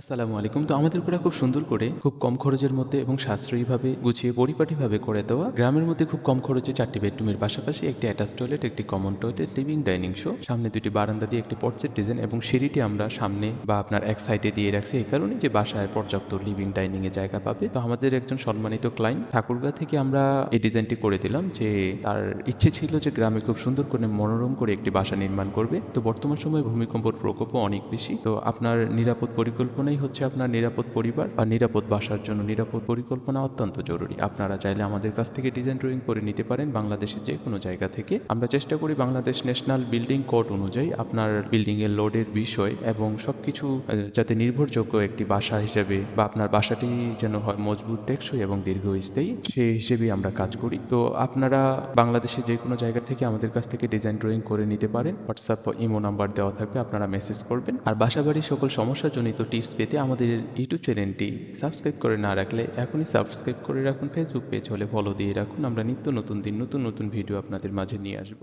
আসসালামু আলাইকুম। তো আমাদের পুরা খুব সুন্দর করে খুব কম খরচের মধ্যে এবং সাশ্রয়ীভাবে গুছিয়ে পরিপাটিভাবে করে দেওয়া। গ্রামের মধ্যে খুব কম খরচে চারটি বেডরুমের পাশাপাশি একটি অ্যাটাচ টয়লেট একটি কমন টয়লেট লিভিং ডাইনিং শো সামনে দুটি বারান্দা দিয়ে একটি পর্চের ডিজাইন এবং সিঁড়িটি আমরা সামনে বা আপনার এক সাইডে দিয়ে রাখছি এই কারণে যে বাসায় পর্যাপ্ত লিভিং ডাইনিং এ জায়গা পাবে। তো আমাদের একজন সম্মানিত ক্লায়েন্ট ঠাকুরগা থেকে আমরা এই ডিজাইনটি করে দিলাম যে তার ইচ্ছে ছিল যে গ্রামে খুব সুন্দর করে মনোরম করে একটি বাসা নির্মাণ করবে। তো বর্তমান সময়ে ভূমিকম্পর প্রকোপও অনেক বেশি। তো আপনার নিরাপদ পরিকল্পনাই হচ্ছে আপনার নিরাপদ পরিবার বা নিরাপদ বাসার জন্য নিরাপদ পরিকল্পনা অত্যন্ত জরুরি। আপনারা চাইলে আমাদের কাছ থেকে ডিজাইন ড্রয়িং করে নিতে পারেন বাংলাদেশের যে কোনো জায়গা থেকে। আমরা চেষ্টা করি বাংলাদেশ ন্যাশনাল বিল্ডিং কোড অনুযায়ী আপনার বিল্ডিং এর লোডের বিষয় এবং সবকিছু যাতে নির্ভরযোগ্য একটি বাসা হিসেবে বা আপনার বাসাটি যেন হয় মজবুত, টেকসই এবং দীর্ঘস্থায়ী, সেই হিসেবেই আমরা কাজ করি। তো আপনারা বাংলাদেশের যে কোনো জায়গা থেকে আমাদের কাছ থেকে ডিজাইন ড্রয়িং করে নিতে পারেন। হোয়াটসঅ্যাপ ইমো নাম্বার দেওয়া থাকবে, আপনারা মেসেজ করবেন। আর বাসাবাড়ির সকল সমস্যাজনিত টিপস পেতে আমাদের ইউটিউব চ্যানেলটি সাবস্ক্রাইব করে না রাখলে এখনই সাবস্ক্রাইব করে রাখুন। ফেসবুক পেজ হলে ফলো দিয়ে রাখুন। আমরা নিত্য নতুন দিন, নতুন নতুন ভিডিও আপনাদের মাঝে নিয়ে আসব।